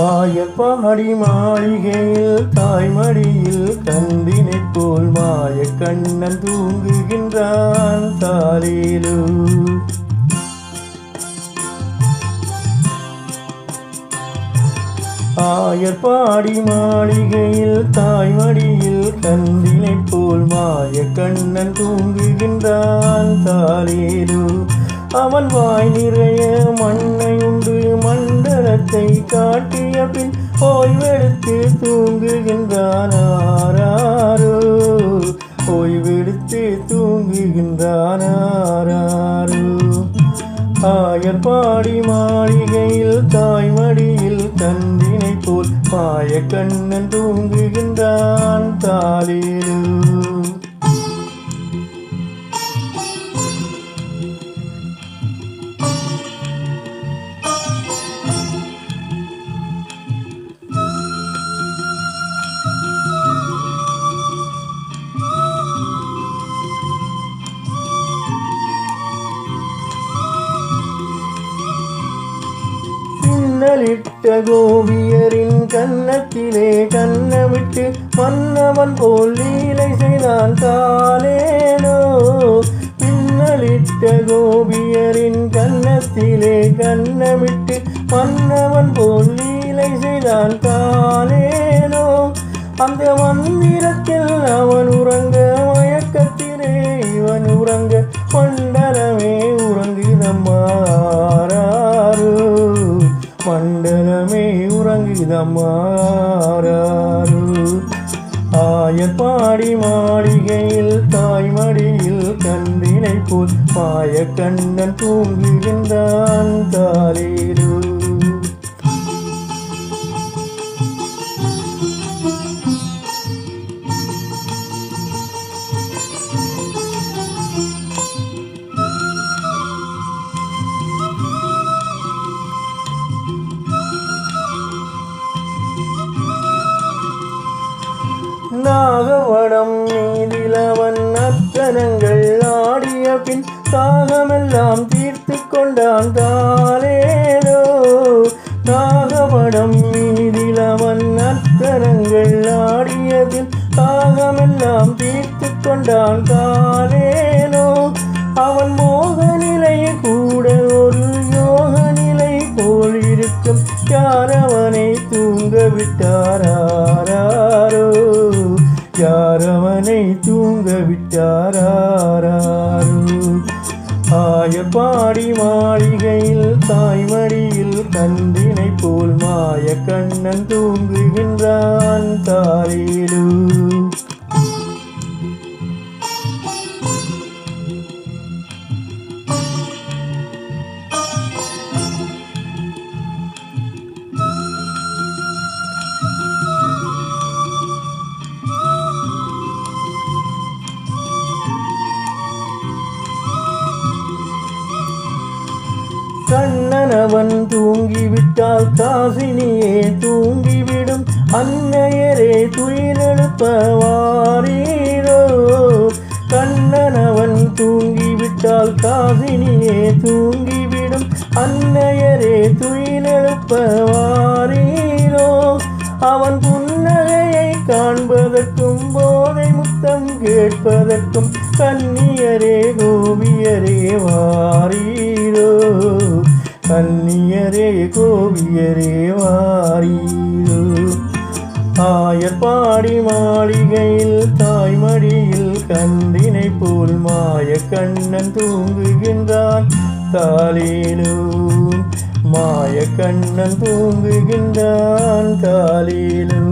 ஆயப்பாடி மாளிகையில் தாய்மடியில் கந்தினைப் போல் மாய கண்ணன் தூங்குகின்றான் தாலேலு ஆயர்பாடி மாளிகையில் தாய்மடியில் கந்தினைப் போல் மாய கண்ணன் தூங்குகின்றான் தாலேலு அவன் வாய் நிறைய மண்ணை முகத்தை காட்டிய பின் ஓய்வெடுத்து தூங்குகின்றான் ஆராரோ. ஓய்வெடுத்து தூங்குகின்றான் ஆராரோ. ஆயர்பாடி மாளிகையில் தாய்மடியில் தந்தினை போல் மாய கண்ணன் தூங்குகின்றான் தாலேலு பின்னலிட்ட கோபியரின் கன்னத்திலே கண்ணமிட்டு மன்னவன் போல் லீலை செய்தான் காலேனோ பின்னலிட்ட கோபியரின் கன்னத்திலே கண்ணமிட்டு மன்னவன் போல் லீலை செய்தான் காலேனோ அந்த மந்திரத்தில் அவன் உறங்க மயக்கத்திலே இவன் உறங்க மண்டலமே அம்மாறாரு ஆயர் பாடி மாளிகையில் தாய்மடியில் கந்தினை போல் மாய கண்ணன் தூங்குகின்றான் தாலேரு நர்த்தனங்கள் ஆடிய பின் தாகமெல்லாம் தீர்த்து கொண்டான் தாலேலோ நாகவடம் மீதிலவன் நர்த்தனங்கள் ஆடியதில் தாகமெல்லாம் தீர்த்து கொண்டான் தாலேலோ மாளிகையில் தாய்மடியில் கண்டினை போல் மாய கண்ணன் தூங்குகின்றான் தாரேலு கண்ணனவன் தூங்கிவிட்டால் காசினியே தூங்கிவிடும். அன்னையரே துயிலெழுப்ப வாரீரோ? கண்ணனவன் தூங்கிவிட்டால் காசினியே தூங்கிவிடும். அன்னையரே துயிலெழுப்ப வாரீரோ? அவன் புன்னகையை காண்பதற்கும் போதை முத்தம் கேட்பதற்கும் கன்னியரே கோபியரே வா கோபியரே ஆயர் பாடி மாளிகையில் தாய்மடியில் கந்தினை போல் மாய கண்ணன் தூங்குகின்றான். தாலேலோ மாய கண்ணன் தூங்குகின்றான். தாலேலோ